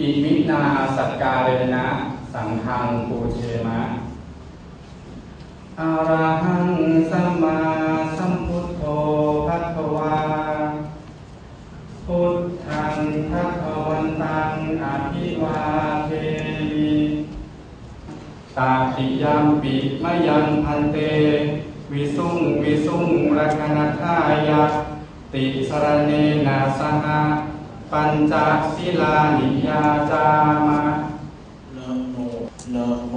อิมินาสักการเรนะ สังฆังปูเชมะอะระหังสัมมาสัมพุทโธภัควา พุทธังภัควันตังอภิวาเทมิตาติยัมปิมะยังพันเต วิสุงวิสุงรักนัทายะติสรเนนะสหะ ปัญจศิลานิยาจามะนะโมนะโม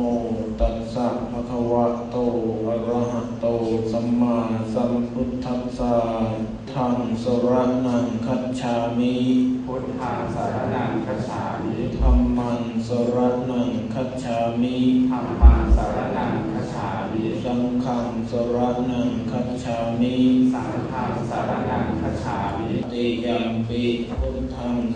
ตัสสะภะคะวะโตอะระหะโตสัมมาสัมพุทธัสสะทังสรณังคัจฉามิพุทธังสารนังคัจฉามิธัมมังสรณังคัจฉามิธัมมังสารนังคัจฉามิสังฆังสรณังคัจฉามิสังฆังสารนังคัจฉามิติยัมปิ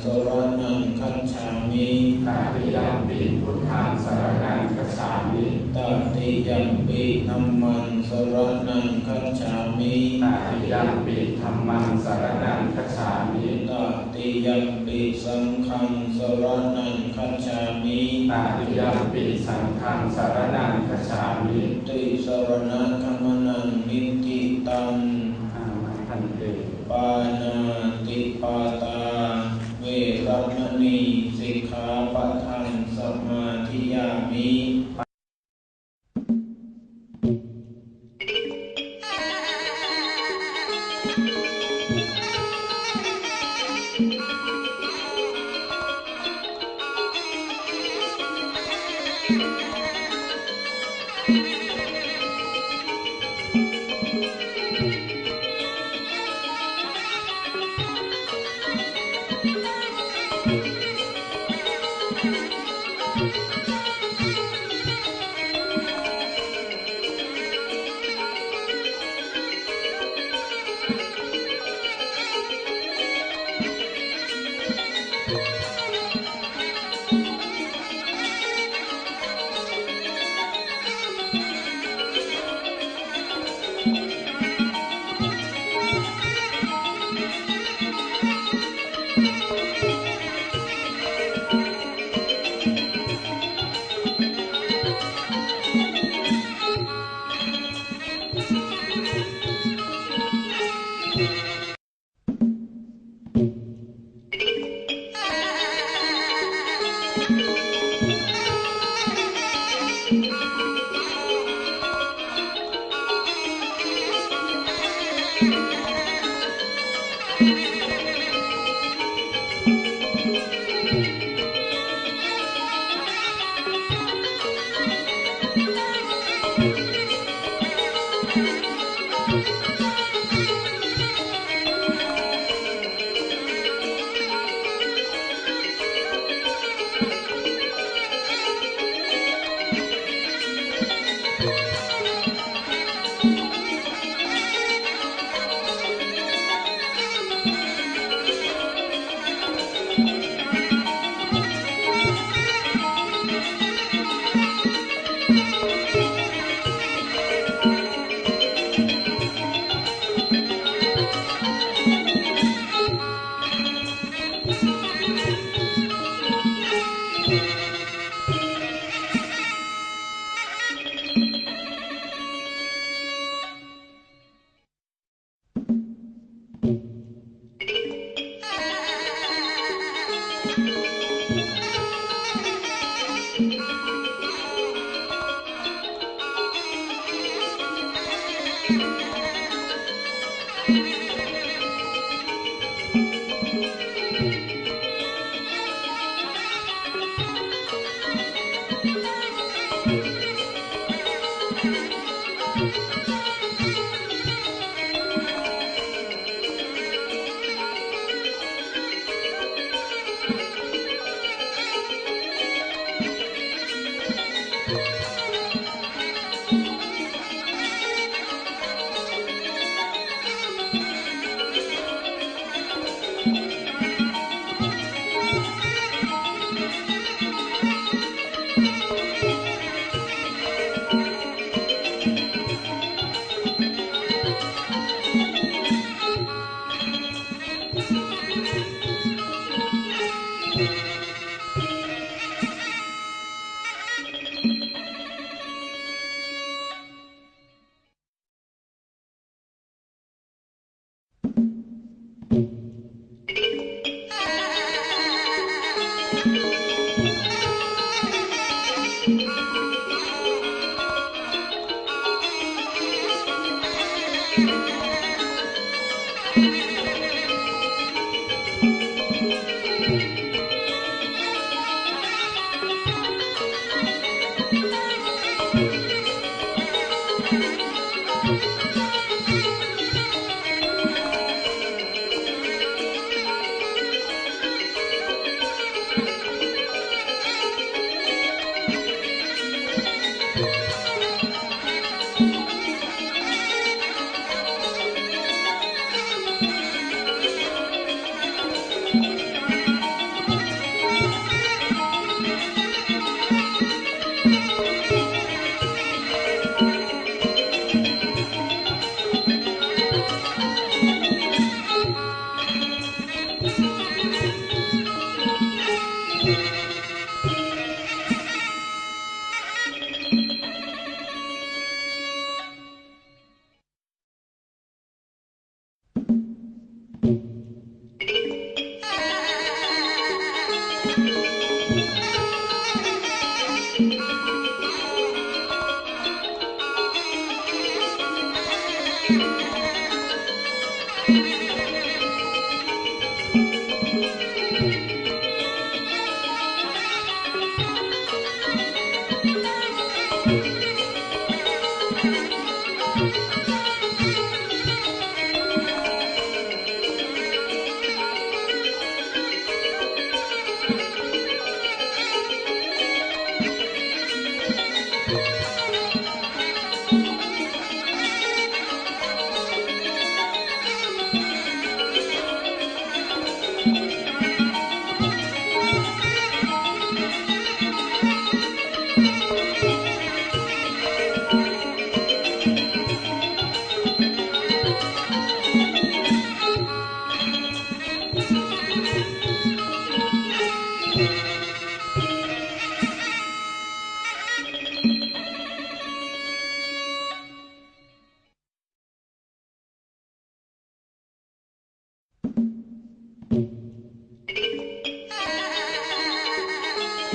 พุทธังสรณังคัจฉามิตาติยัมปิพุทธังสารนังคัจฉามิตติยัมปิธัมมังสรณังคัจฉามิตาติยัมปิธัมมังสารนังคัจฉามิตติยัมปิสังฆังสรณังคัจฉามิตาติยัมปิสังฆังสารนังคัจฉามิติสรณะขมนังนิติตังอามัพันเตปานาติปาตา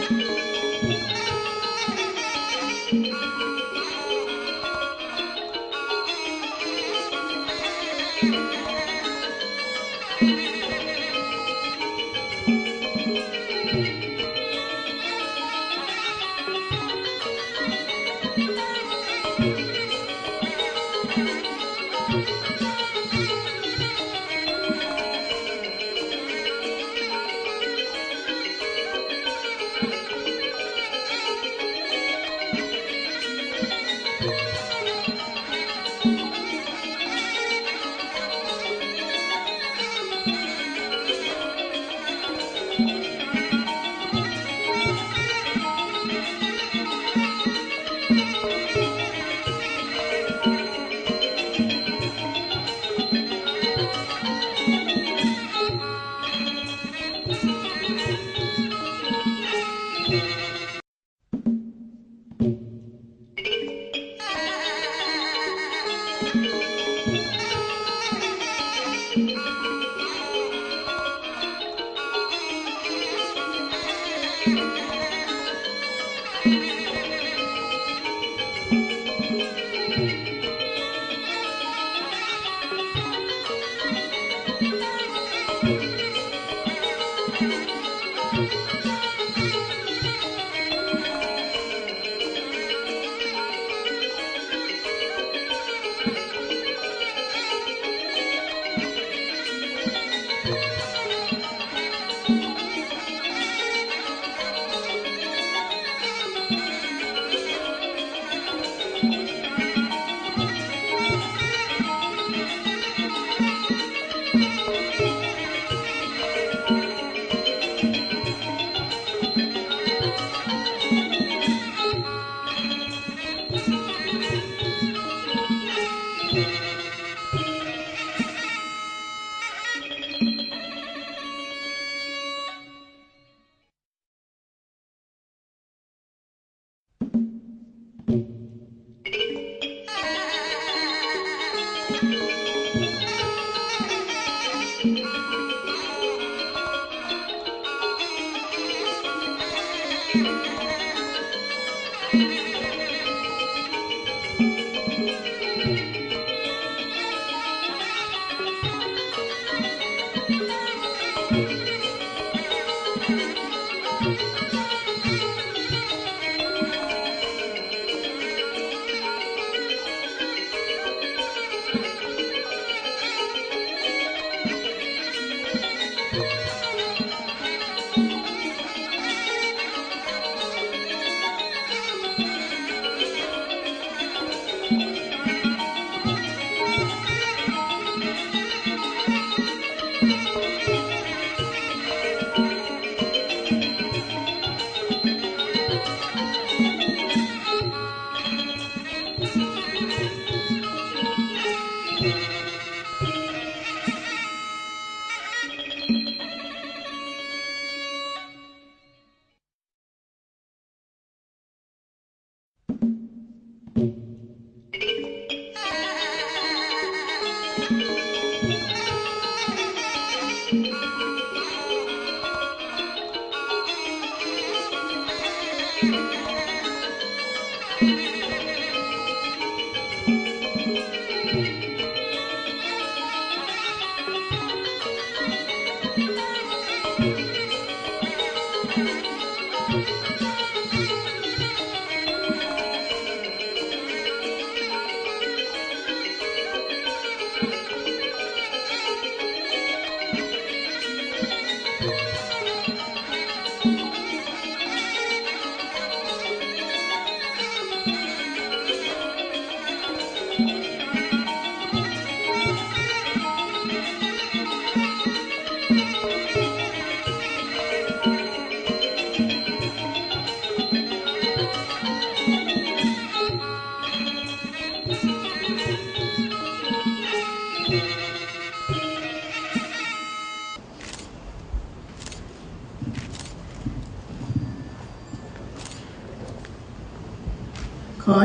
อ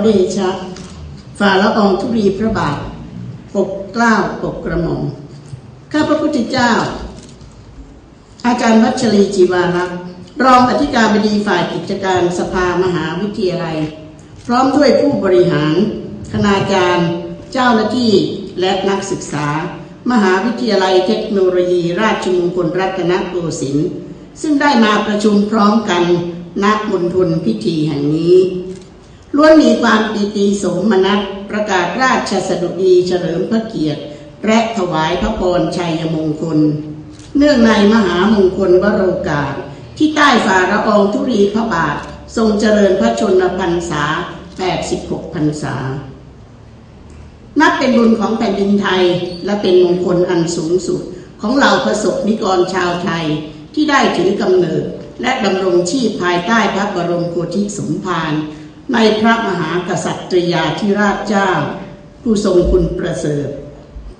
เดชะฝ่าละอองธุรีพระบาทปกเกล้าปกกระหม่อมข้าพระพุทธเจ้า อาจารย์วัชรีจีวารักษ์รองอธิการบดีฝ่ายกิจการสภามหาวิทยาลัย พร้อมด้วยผู้บริหาร คณาจารย์ เจ้าหน้าที่และนักศึกษา มหาวิทยาลัยเทคโนโลยี ราชมงคลรัตนโกสินทร์ซึ่งได้มาประชุมพร้อมกันณมณฑลพิธีแห่งนี้ ล้วนมีความปีติสมนัสประกาศราชสดุดีเฉลิมพระเกียรติ และถวายพระพรชัยมงคล เนื่องในมหามงคลวโรกาส ที่ใต้ฝ่าละอองธุรีพระบาท ทรงเจริญพระชนพรรษา 86พรรษา นับเป็นบุญของแผ่นดินไทยและเป็นมงคลอันสูงสุดของเหล่าประสบนิกรชาวไทยที่ได้ถือกำเนิดและดำรงชีพภายใต้พระบรมโพธิสมภาร ในพระมหากษัตริยาธิราชเจ้า ผู้ทรงคุณประเสริฐ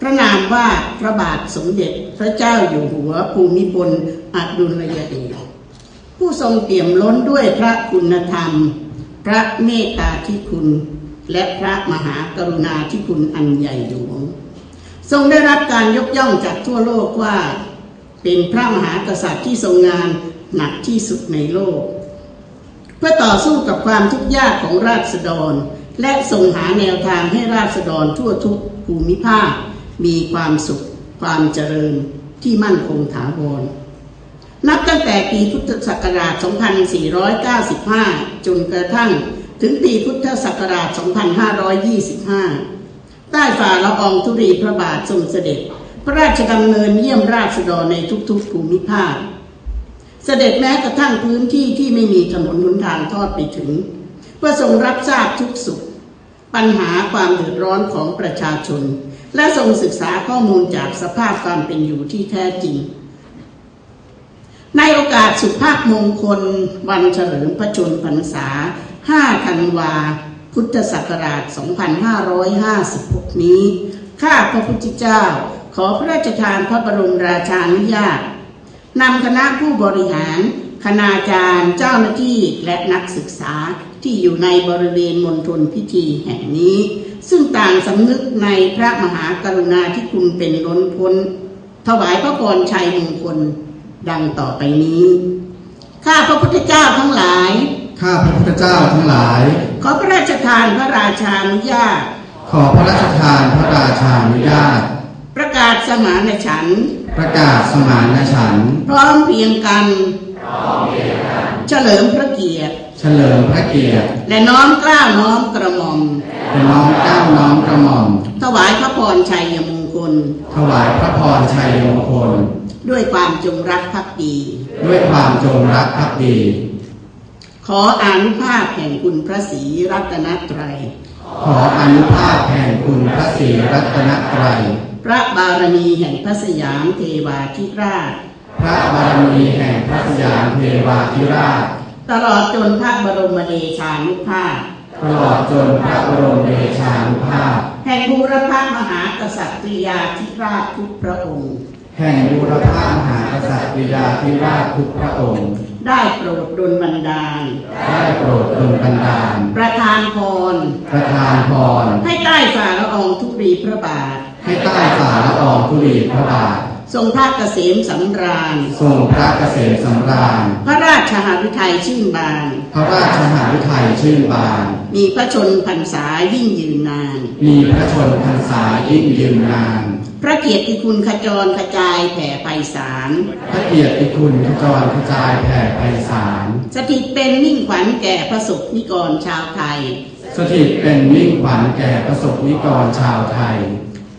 พระนามว่าพระบาทสมเด็จพระเจ้าอยู่หัวภูมิพลอดุลยเดชผู้ทรงเปี่ยมล้นด้วยพระคุณธรรม พระเมตตาธิคุณ และพระมหากรุณาธิคุณอันใหญ่หลวง ทรงได้รับการยกย่องจากทั่วโลกว่า เป็นพระมหากษัตริย์ที่ทรงงานหนักที่สุดในโลก พื่อต่อสู้กับความทุกข์ยากของราษฎร และทรงหาแนวทางให้ราษฎรทั่วทุกภูมิภาค มีความสุข ความเจริญที่มั่นคงถาวร นับตั้งแต่ปีพุทธศักราช 2495 จนกระทั่งถึงปีพุทธศักราช 2525 ใต้ฝ่าละอองธุรีพระบาททรงเสด็จ พระราชดำเนินเยี่ยมราษฎรในทุกๆภูมิภาค เสด็จแม้กระทั่งพื้นที่ที่ไม่มีถนนหนทางทอดไปถึง เพื่อทรงรับทราบทุกสุข ปัญหาความเดือดร้อนของประชาชน และทรงศึกษาข้อมูลจากสภาพความเป็นอยู่ที่แท้จริง ในโอกาสสุภาพมงคล วันเฉลิมพระชนพรรษา 5 ธันวา พุทธศักราช 2556 นี้ ข้าพระพุทธเจ้าขอพระราชทานพระบรมราชานุญาต นำคณะผู้บริหาร คณาจารย์ เจ้าหน้าที่และนักศึกษาที่อยู่ในบริเวณมณฑลพิธีแห่งนี้ ซึ่งต่างสำนึกในพระมหากรุณาธิคุณเป็นล้นพ้น ถวายพระพรชัยมงคลดังต่อไปนี้ ข้าพระพุทธเจ้าทั้งหลาย ข้าพระพุทธเจ้าทั้งหลาย ขอพระราชทานพระราชานุญาต ขอพระราชทานพระราชานุญาต ประกาศสมานฉันท์ ประกาศสมานฉันท์พร้อมเพรียงกัน เฉลิมพระเกียรติ เฉลิมพระเกียรติและน้อมเกล้าน้อมกระหม่อม และน้อมเกล้าน้อมกระหม่อม ถวายพระพรชัยมงคล ถวายพระพรชัยมงคล ด้วยความจงรักภักดี ด้วยความจงรักภักดี ขออานุภาพแห่งคุณพระศรีรัตนตรัย ขออนุภาพแห่งคุณพระศรีรัตนตรัย พระบารมีแห่งพระสยามเทวาธิราช พระบารมีแห่งพระสยามเทวาธิราช ตลอดจนพระบรมเดชานุภาพ ตลอดจนพระบรมเดชานุภาพ แห่งบูรพมหากษัตริยาธิราชทุกพระองค์ แห่งบูรพามหากษัตริยาธิราชทุกพระองค์ ได้โปรดดลบันดาล ได้โปรดดลบันดาล ประทานพร ประทานพร ให้ใต้ฝ่าละอองทุรีพระบาท ให้ใต้ฝ่าละอองธุลีพระบาท ทรงพระเกษมสำราญ ทรงพระเกษมสำราญ พระราชหฤทัยชื่นบาน พระราชหฤทัยชื่นบาน มีพระชนพรรษายิ่งยืนนาน มีพระชนพรรษายิ่งยืนนาน พระเกียรติคุณขจรกระจายแผ่ไพศาล พระเกียรติคุณขจรกระจายแผ่ไพศาล สถิตเป็นมิ่งขวัญแก่พระสุนิกรชาวไทย สถิตเป็นมิ่งขวัญแก่ประสบนิกรชาวไทย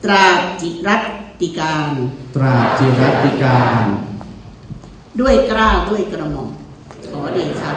ตราบจิรัตติการ ตราบจิรติการ ด้วยเกล้าวด้วยกระหม่อมขอเดชะ